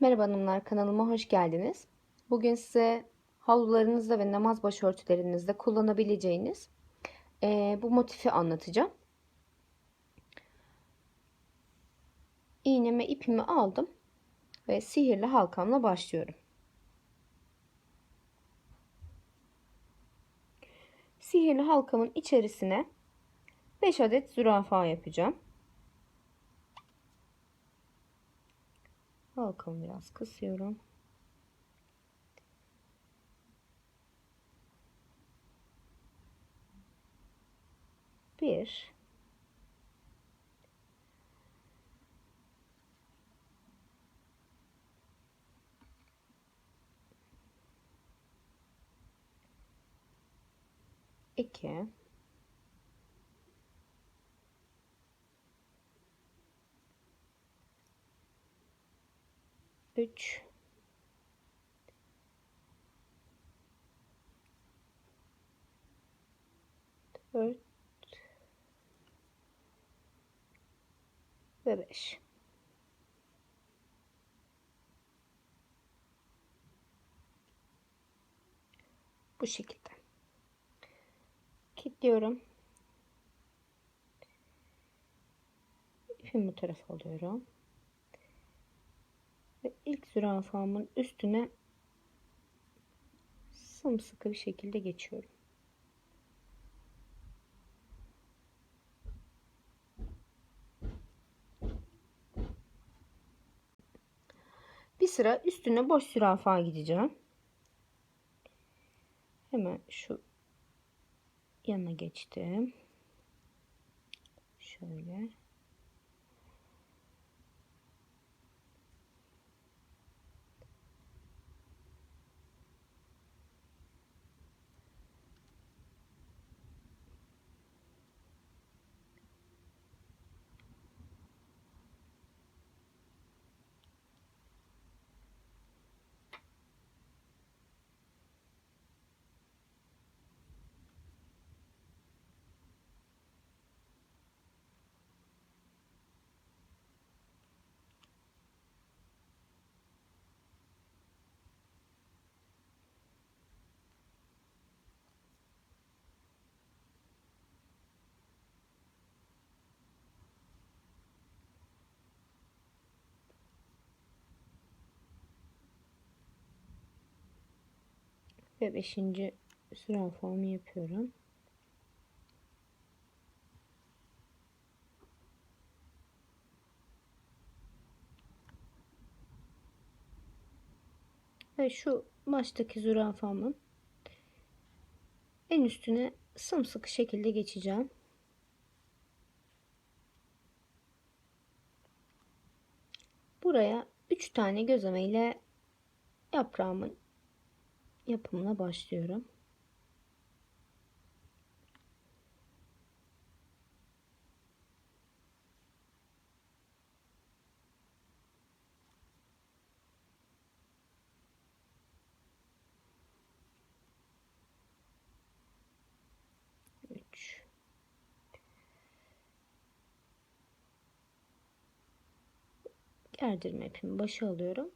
Merhaba hanımlar kanalıma hoş geldiniz. Bugün size havlularınızda ve namaz başörtülerinizde kullanabileceğiniz eee, bu motifi anlatacağım. İğneme ipimi aldım ve sihirli halkamla başlıyorum. Sihirli halkamın içerisine 5 adet zürafa yapacağım. Halkamı biraz kısıyorum. Bir. İki. Üç. Dört. Ve beş. Bu şekilde. Kilitliyorum. İpimi bu tarafa alıyorum. Ve ilk zürafamın üstüne sımsıkı bir şekilde geçiyorum. Bir sıra üstüne boş zürafa gideceğim. Hemen şu yana geçtim. Şöyle. Ve beşinci zürafamı yapıyorum. Ve şu baştaki zürafamın en üstüne sımsıkı şekilde geçeceğim. Buraya 3 tane gözleme ile yaprağımın yapımına başlıyorum. Üç. Gerdirme ipimi başa alıyorum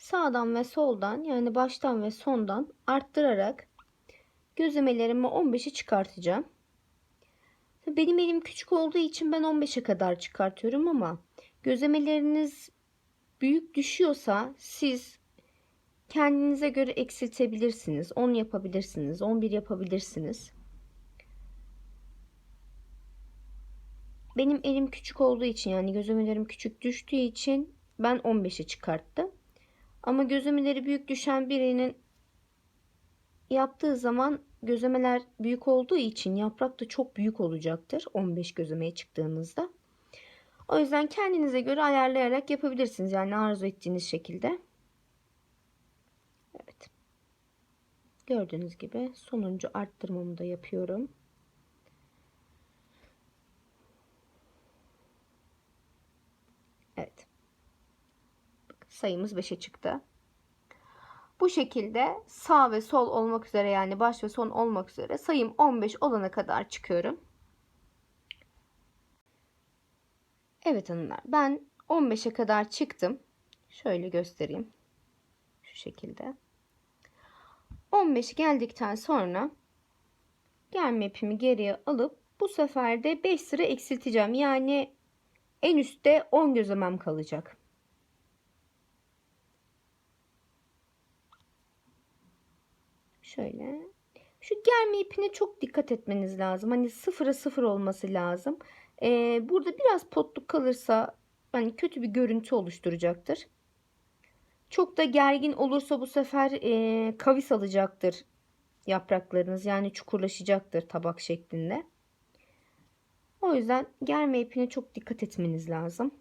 sağdan ve soldan yani baştan ve sondan arttırarak gözlemelerimi 15'e çıkartacağım. Benim elim küçük olduğu için ben 15'e kadar çıkartıyorum ama gözlemeleriniz büyük düşüyorsa siz kendinize göre eksiltebilirsiniz. 10 yapabilirsiniz, 11 yapabilirsiniz. Benim elim küçük olduğu için yani gözlemelerim küçük düştüğü için ben 15'e çıkarttım. Ama gözlemeleri büyük düşen birinin yaptığı zaman gözlemeler büyük olduğu için yaprak da çok büyük olacaktır 15 gözlemeye çıktığınızda. O yüzden kendinize göre ayarlayarak yapabilirsiniz. Yani arzu ettiğiniz şekilde. Evet. Gördüğünüz gibi sonuncu arttırmamı da yapıyorum. Evet sayımız 5'e çıktı. Bu şekilde sağ ve sol olmak üzere yani baş ve son olmak üzere sayım 15 olana kadar çıkıyorum. Evet hanımlar ben 15'e kadar çıktım. Şöyle göstereyim. Şu şekilde. 15 geldikten sonra germe ipimi geriye alıp bu sefer de 5 sıra eksilteceğim. Yani en üstte 10 gözlemem kalacak. Şöyle. Şu germe ipine çok dikkat etmeniz lazım. Hani sıfıra sıfır olması lazım. Ee, burada biraz potluk kalırsa hani kötü bir görüntü oluşturacaktır. Çok da gergin olursa bu sefer e, kavis alacaktır yapraklarınız. Yani çukurlaşacaktır tabak şeklinde. O yüzden germe ipine çok dikkat etmeniz lazım.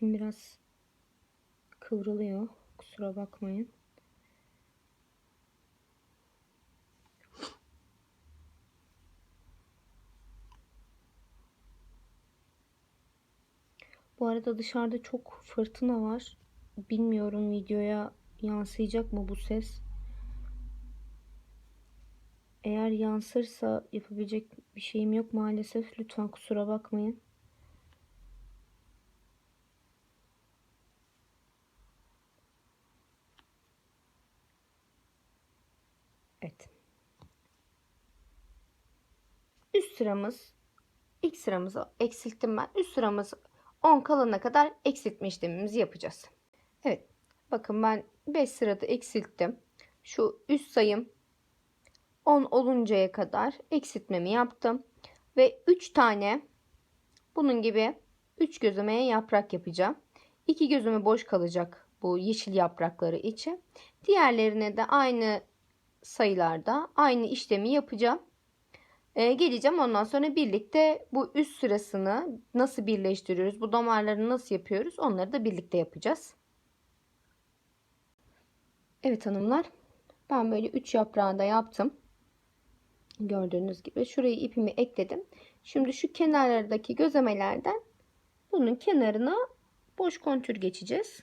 İpim biraz kıvrılıyor. Kusura bakmayın. Bu arada dışarıda çok fırtına var. Bilmiyorum videoya yansıyacak mı bu ses. Eğer yansırsa yapabilecek bir şeyim yok maalesef. Lütfen kusura bakmayın. Evet. Üst sıramız ilk sıramızı eksilttim ben. Üst sıramız 10 kalana kadar eksiltme işlemimizi yapacağız. Evet. Bakın ben 5 sırada eksilttim. Şu üst sayım 10 oluncaya kadar eksiltmemi yaptım. Ve 3 tane bunun gibi 3 gözümeye yaprak yapacağım. 2 gözümü boş kalacak bu yeşil yaprakları için. Diğerlerine de aynı sayılarda aynı işlemi yapacağım. Ee, geleceğim ondan sonra birlikte bu üst sırasını nasıl birleştiriyoruz, bu damarları nasıl yapıyoruz onları da birlikte yapacağız. Evet hanımlar ben böyle 3 yaprağı da yaptım. Gördüğünüz gibi şurayı ipimi ekledim. Şimdi şu kenarlardaki gözemelerden bunun kenarına boş kontür geçeceğiz.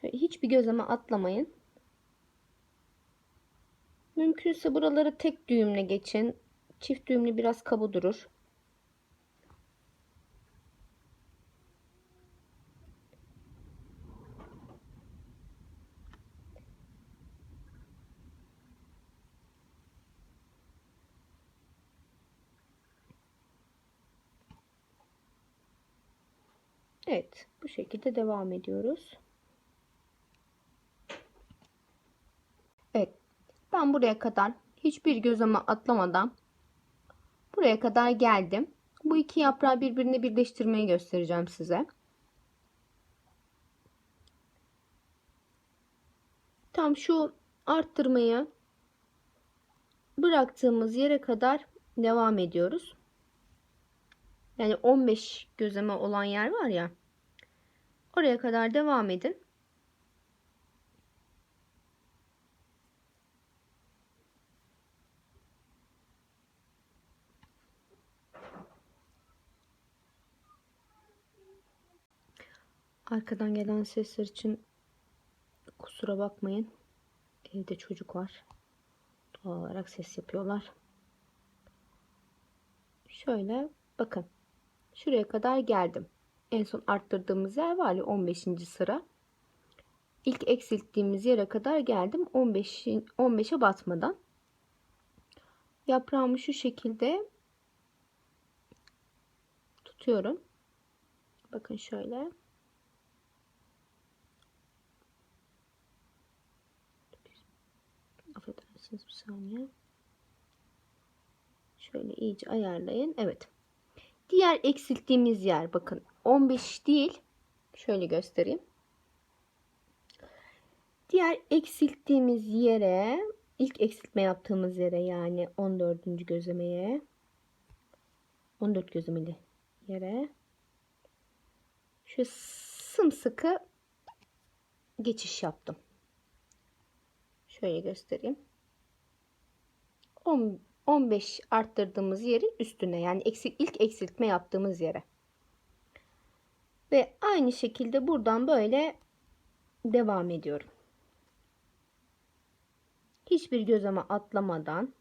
Şöyle hiçbir gözeme atlamayın. Mümkünse buraları tek düğümle geçin. Çift düğümlü biraz kaba durur. Evet, bu şekilde devam ediyoruz. Evet, ben buraya kadar hiçbir gözeme atlamadan buraya kadar geldim. Bu iki yaprağı birbirine birleştirmeyi göstereceğim size. Tam şu arttırmayı bıraktığımız yere kadar devam ediyoruz. Yani 15 gözeme olan yer var ya. Oraya kadar devam edin. Arkadan gelen sesler için kusura bakmayın. Evde çocuk var. Doğal olarak ses yapıyorlar. Şöyle bakın. Şuraya kadar geldim. En son arttırdığımız yer var ya 15. sıra. İlk eksilttiğimiz yere kadar geldim. 15 15'e batmadan. Yaprağımı şu şekilde tutuyorum. Bakın şöyle. Affedersiniz bir saniye. Şöyle iyice ayarlayın. Evet. diğer eksilttiğimiz yer bakın 15 değil. Şöyle göstereyim. Diğer eksilttiğimiz yere ilk eksiltme yaptığımız yere yani 14. gözlemeye 14 gözlemeli yere şu sımsıkı geçiş yaptım. Şöyle göstereyim. 10, 15 arttırdığımız yeri üstüne yani eksik, ilk eksiltme yaptığımız yere. Ve aynı şekilde buradan böyle devam ediyorum. Hiçbir gözeme atlamadan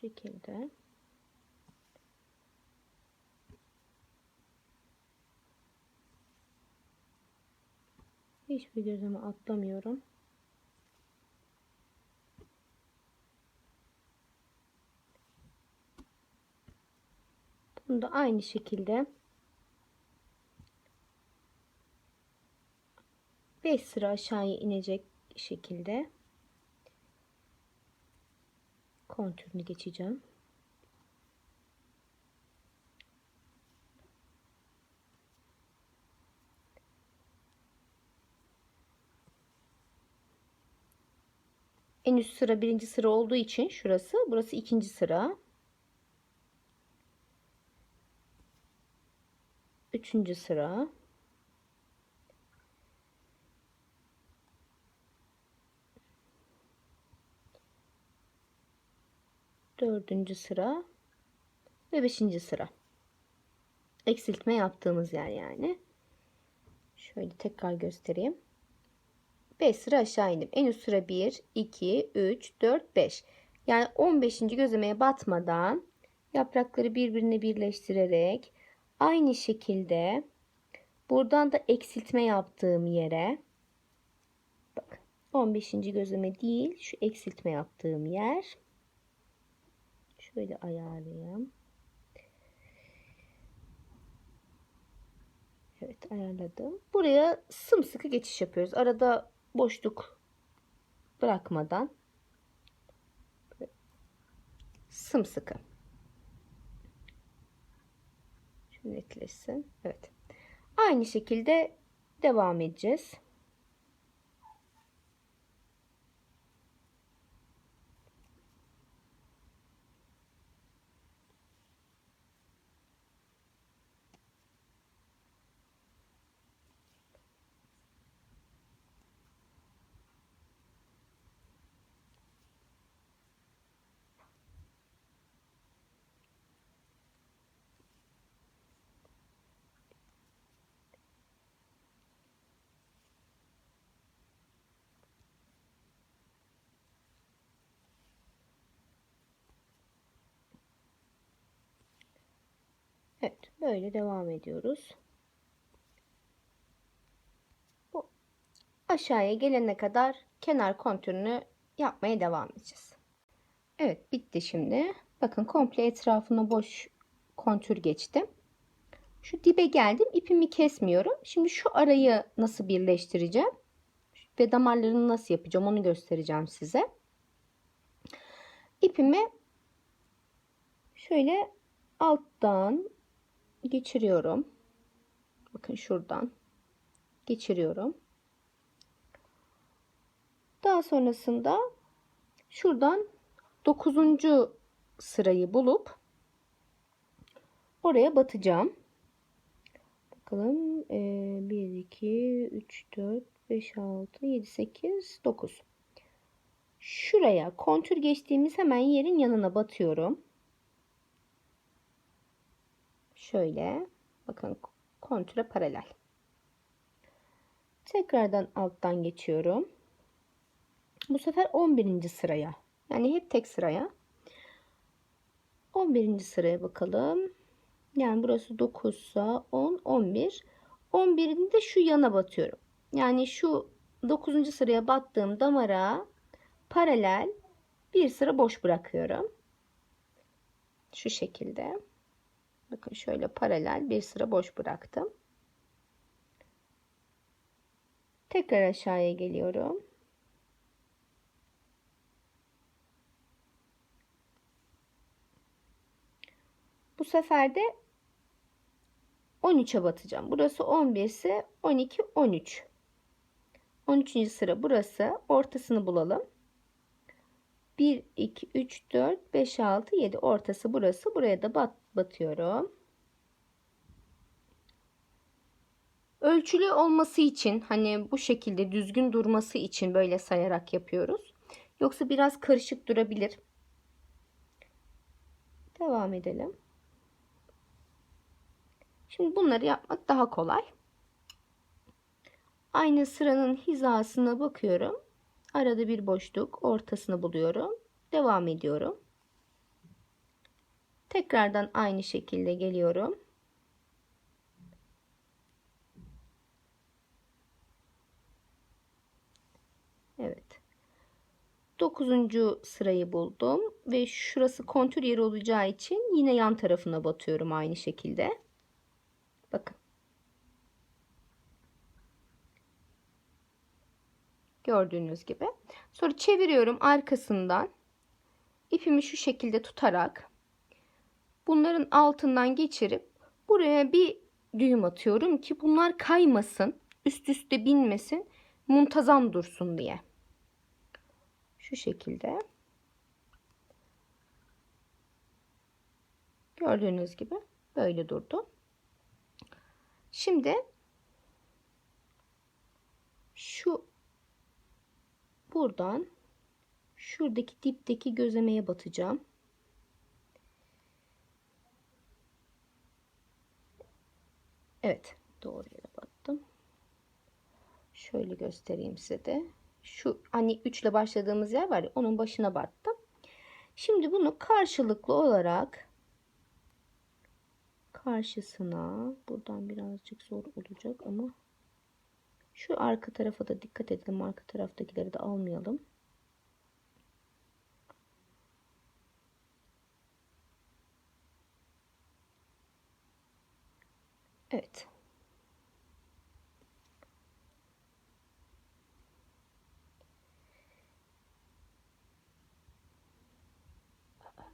şekilde hiçbir gözeme atlamıyorum. Bunu da aynı şekilde 5 sıra aşağıya inecek şekilde kontürünü geçeceğim. En üst sıra birinci sıra olduğu için şurası. Burası ikinci sıra. Üçüncü sıra. Dördüncü sıra. Ve beşinci sıra. Eksiltme yaptığımız yer yani. Şöyle tekrar göstereyim. 5 sıra aşağı indim. En üst sıra 1, 2, 3, 4, 5. Yani 15. gözlemeye batmadan yaprakları birbirine birleştirerek aynı şekilde buradan da eksiltme yaptığım yere bak 15. gözleme değil şu eksiltme yaptığım yer şöyle ayarlayayım. Evet ayarladım. Buraya sımsıkı geçiş yapıyoruz. Arada boşluk bırakmadan sımsıkı. Şu netleşsin. Evet. Aynı şekilde devam edeceğiz. Evet, böyle devam ediyoruz. Bu aşağıya gelene kadar kenar kontürünü yapmaya devam edeceğiz. Evet, bitti şimdi. Bakın komple etrafına boş kontür geçtim. Şu dibe geldim. ipimi kesmiyorum. Şimdi şu arayı nasıl birleştireceğim ve damarlarını nasıl yapacağım onu göstereceğim size. İpimi şöyle alttan geçiriyorum. Bakın şuradan geçiriyorum. Daha sonrasında şuradan 9. sırayı bulup oraya batacağım. Bakalım 1 2 3 4 5 6 7 8 9. Şuraya kontür geçtiğimiz hemen yerin yanına batıyorum. Şöyle bakın kontüre paralel. Tekrardan alttan geçiyorum. Bu sefer 11. sıraya. Yani hep tek sıraya. 11. sıraya bakalım. Yani burası 9 ise 10, 11. 11'ini de şu yana batıyorum. Yani şu 9. sıraya battığım damara paralel bir sıra boş bırakıyorum. Şu şekilde. Bakın şöyle paralel bir sıra boş bıraktım. Tekrar aşağıya geliyorum. Bu sefer de 13'e batacağım. Burası 11 ise 12 13. 13. sıra burası. Ortasını bulalım. 1 2 3 4 5 6 7 ortası burası. Buraya da bat, batıyorum. Ölçülü olması için hani bu şekilde düzgün durması için böyle sayarak yapıyoruz. Yoksa biraz karışık durabilir. Devam edelim. Şimdi bunları yapmak daha kolay. Aynı sıranın hizasına bakıyorum. Arada bir boşluk, ortasını buluyorum. Devam ediyorum. Tekrardan aynı şekilde geliyorum. Evet. Dokuzuncu sırayı buldum ve şurası kontür yeri olacağı için yine yan tarafına batıyorum aynı şekilde. Bakın. Gördüğünüz gibi. Sonra çeviriyorum arkasından. ipimi şu şekilde tutarak bunların altından geçirip buraya bir düğüm atıyorum ki bunlar kaymasın, üst üste binmesin, muntazam dursun diye. Şu şekilde. Gördüğünüz gibi böyle durdu. Şimdi şu buradan şuradaki dipteki gözlemeye batacağım. Evet, doğru yere battım. Şöyle göstereyim size de. Şu hani 3 ile başladığımız yer var ya onun başına battım. Şimdi bunu karşılıklı olarak karşısına buradan birazcık zor olacak ama şu arka tarafa da dikkat edelim. Arka taraftakileri de almayalım. Evet.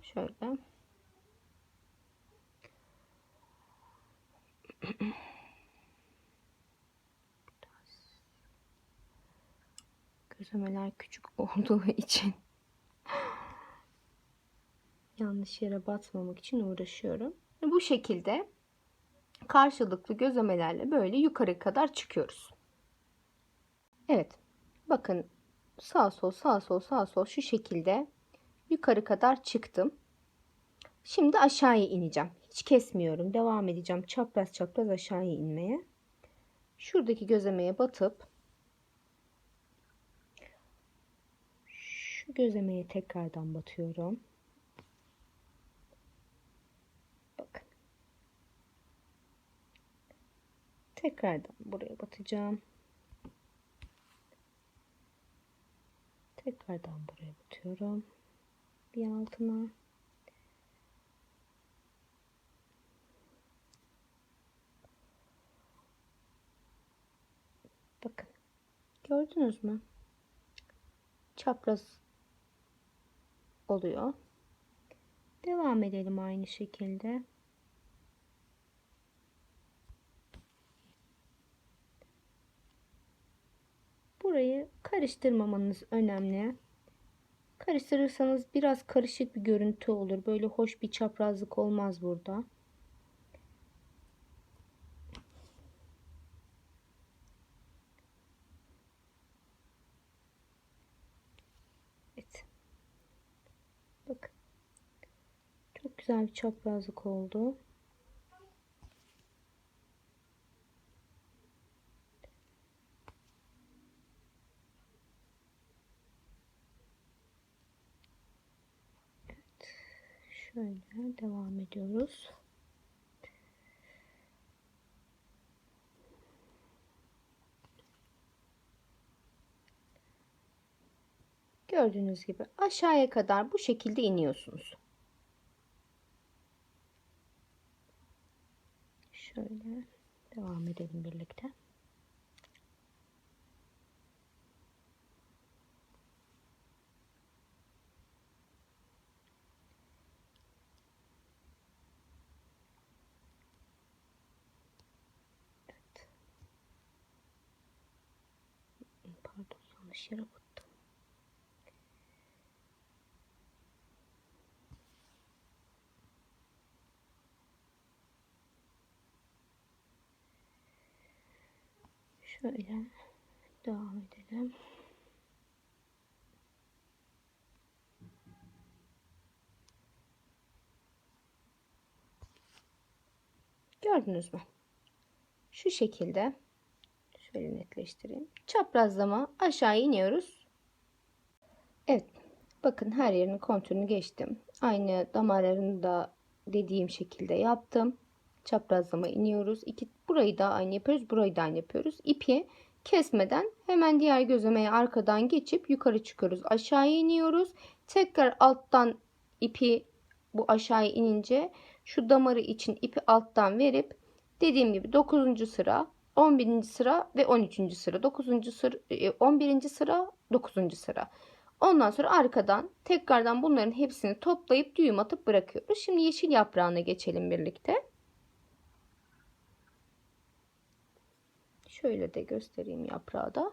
Şöyle. Gözlemeler küçük olduğu için yanlış yere batmamak için uğraşıyorum. Bu şekilde karşılıklı gözlemelerle böyle yukarı kadar çıkıyoruz. Evet. Bakın sağ sol sağ sol sağ sol şu şekilde yukarı kadar çıktım. Şimdi aşağıya ineceğim. Hiç kesmiyorum. Devam edeceğim. Çapraz çapraz aşağıya inmeye. Şuradaki gözlemeye batıp şu gözlemeye tekrardan batıyorum. Bakın. Tekrardan buraya batacağım. Tekrardan buraya batıyorum. Bir altına. Bakın. Gördünüz mü? Çapraz oluyor. Devam edelim aynı şekilde. Burayı karıştırmamanız önemli. Karıştırırsanız biraz karışık bir görüntü olur. Böyle hoş bir çaprazlık olmaz burada. Evet. Bakın. Çok güzel bir çaprazlık oldu. Şöyle devam ediyoruz. Gördüğünüz gibi aşağıya kadar bu şekilde iniyorsunuz. Şöyle devam edelim birlikte. Yanlış yere. Şöyle devam edelim. Gördünüz mü? Şu şekilde şöyle netleştireyim. Çaprazlama aşağı iniyoruz. Evet. Bakın her yerini kontürünü geçtim. Aynı damarlarını da dediğim şekilde yaptım. Çaprazlama iniyoruz. İki, burayı da aynı yapıyoruz. Burayı da aynı yapıyoruz. İpi kesmeden hemen diğer gözlemeye arkadan geçip yukarı çıkıyoruz. Aşağıya iniyoruz. Tekrar alttan ipi bu aşağıya inince şu damarı için ipi alttan verip dediğim gibi 9. sıra 11. sıra ve 13. sıra 9. sıra 11. sıra 9. sıra ondan sonra arkadan tekrardan bunların hepsini toplayıp düğüm atıp bırakıyoruz şimdi yeşil yaprağına geçelim birlikte şöyle de göstereyim yaprağı da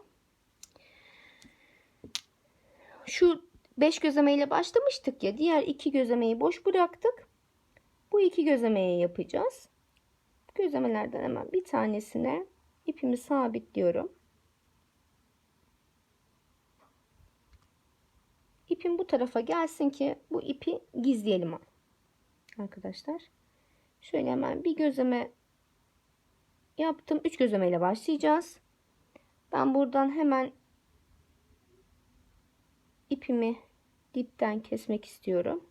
şu 5 gözlemeyle başlamıştık ya diğer iki gözlemeyi boş bıraktık bu iki gözlemeyi yapacağız gözlemelerden hemen bir tanesine ipimi sabitliyorum. İpim bu tarafa gelsin ki bu ipi gizleyelim arkadaşlar. Şöyle hemen bir gözleme yaptım. 3 gözleme ile başlayacağız. Ben buradan hemen ipimi dipten kesmek istiyorum.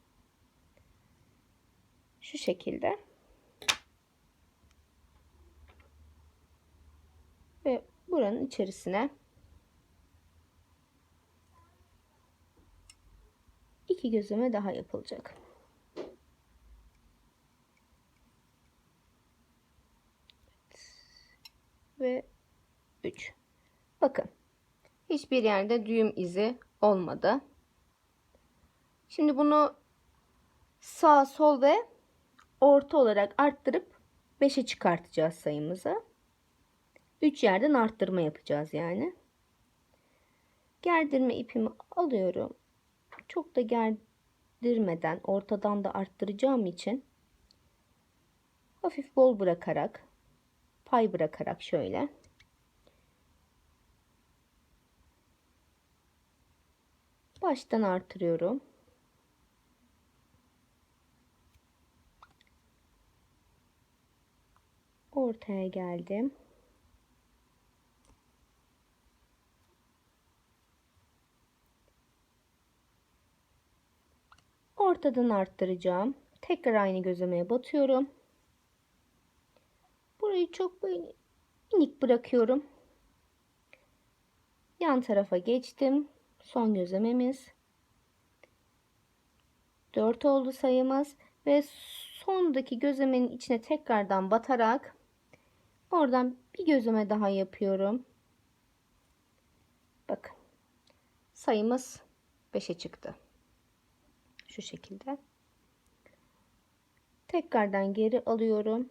Şu şekilde. ve buranın içerisine iki gözleme daha yapılacak. Ve 3. Bakın. Hiçbir yerde düğüm izi olmadı. Şimdi bunu sağ, sol ve orta olarak arttırıp 5'e çıkartacağız sayımızı. 3 yerden arttırma yapacağız yani. Gerdirme ipimi alıyorum. Çok da gerdirmeden ortadan da arttıracağım için hafif bol bırakarak pay bırakarak şöyle baştan artırıyorum. Ortaya geldim. Ortadan arttıracağım. Tekrar aynı gözlemeye batıyorum. Burayı çok minik bırakıyorum. Yan tarafa geçtim. Son gözlememiz. 4 oldu sayımız ve sondaki gözlemenin içine tekrardan batarak oradan bir gözleme daha yapıyorum. Bakın sayımız 5'e çıktı. Şu şekilde. Tekrardan geri alıyorum.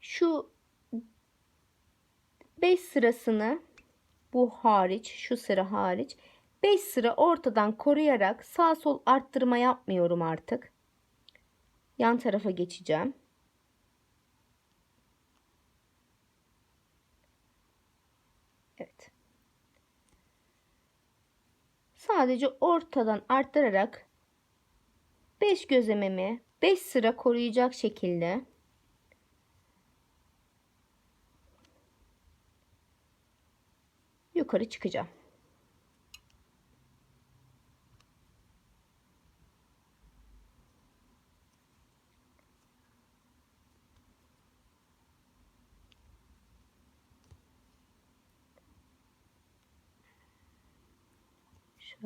Şu 5 sırasını bu hariç, şu sıra hariç 5 sıra ortadan koruyarak sağ sol arttırma yapmıyorum artık. Yan tarafa geçeceğim. Evet. Sadece ortadan arttırarak 5 gözlememi 5 sıra koruyacak şekilde yukarı çıkacağım.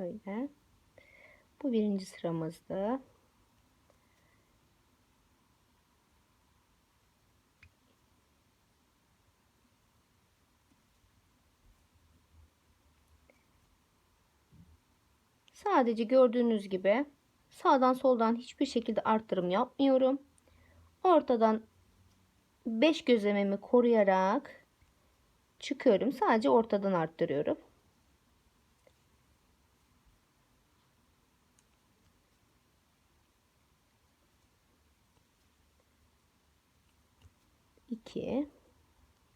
Şöyle. Bu birinci sıramızdı. Sadece gördüğünüz gibi sağdan soldan hiçbir şekilde arttırım yapmıyorum. Ortadan 5 gözlememi koruyarak çıkıyorum. Sadece ortadan arttırıyorum. İki.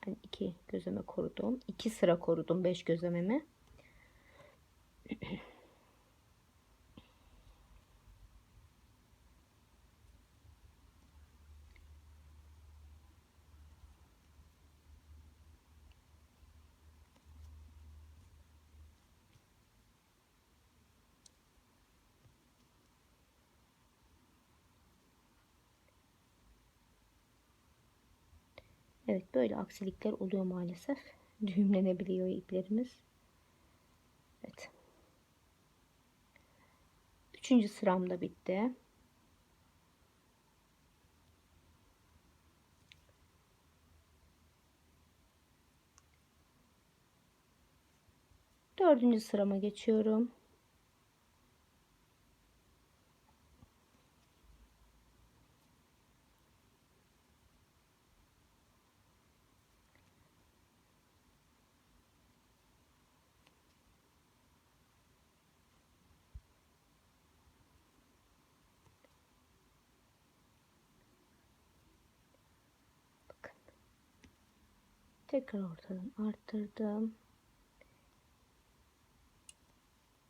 Yani iki gözleme korudum. iki sıra korudum 5 gözlememi. Evet böyle aksilikler oluyor maalesef. Düğümlenebiliyor iplerimiz. Evet. Üçüncü sıram da bitti. Dördüncü sırama geçiyorum. Tekrar ortadan arttırdım.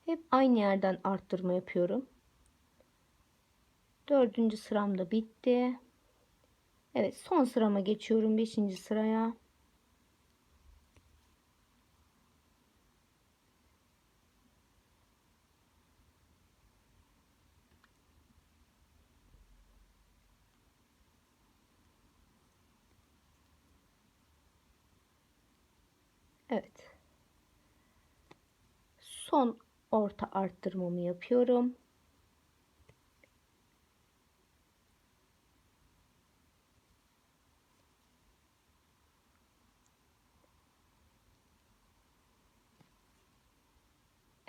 Hep aynı yerden arttırma yapıyorum. Dördüncü sıram da bitti. Evet son sırama geçiyorum. Beşinci sıraya. Evet. Son orta arttırmamı yapıyorum.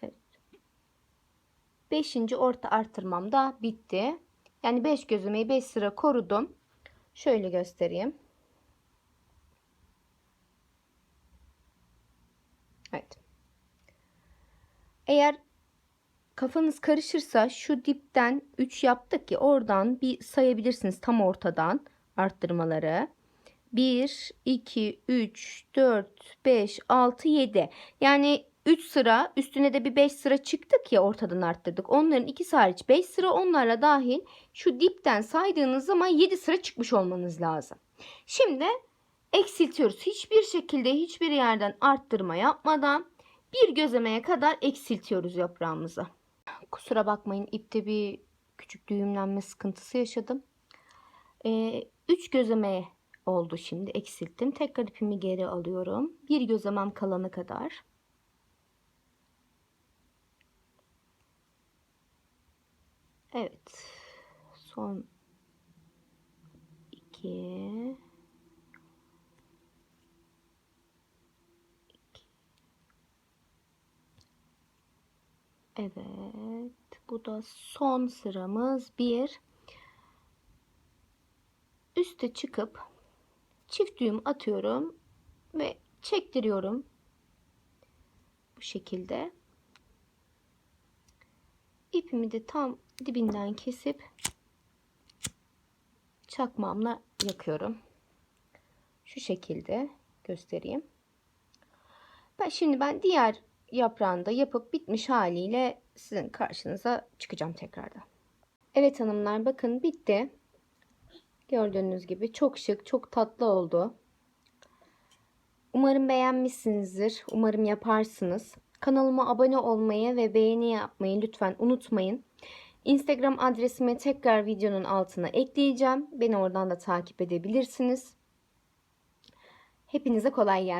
Evet. Beşinci orta arttırmam da bitti. Yani 5 gözümeyi 5 sıra korudum. Şöyle göstereyim. Evet. Eğer kafanız karışırsa şu dipten 3 yaptık ki oradan bir sayabilirsiniz tam ortadan arttırmaları. 1, 2, 3, 4, 5, 6, 7. Yani 3 sıra üstüne de bir 5 sıra çıktık ya ortadan arttırdık. Onların ikisi hariç 5 sıra onlarla dahil şu dipten saydığınız zaman 7 sıra çıkmış olmanız lazım. Şimdi eksiltiyoruz. Hiçbir şekilde hiçbir yerden arttırma yapmadan bir gözlemeye kadar eksiltiyoruz yaprağımızı. Kusura bakmayın ipte bir küçük düğümlenme sıkıntısı yaşadım. 3 ee, gözlemeye oldu şimdi eksilttim. Tekrar ipimi geri alıyorum. Bir gözlemem kalana kadar. Evet. Son 2 Evet. Bu da son sıramız. Bir. Üste çıkıp çift düğüm atıyorum ve çektiriyorum. Bu şekilde. İpimi de tam dibinden kesip çakmamla yakıyorum. Şu şekilde göstereyim. Ben şimdi ben diğer yaprağında yapıp bitmiş haliyle sizin karşınıza çıkacağım tekrardan. Evet hanımlar bakın bitti. Gördüğünüz gibi çok şık, çok tatlı oldu. Umarım beğenmişsinizdir. Umarım yaparsınız. Kanalıma abone olmayı ve beğeni yapmayı lütfen unutmayın. Instagram adresimi tekrar videonun altına ekleyeceğim. Beni oradan da takip edebilirsiniz. Hepinize kolay gelsin.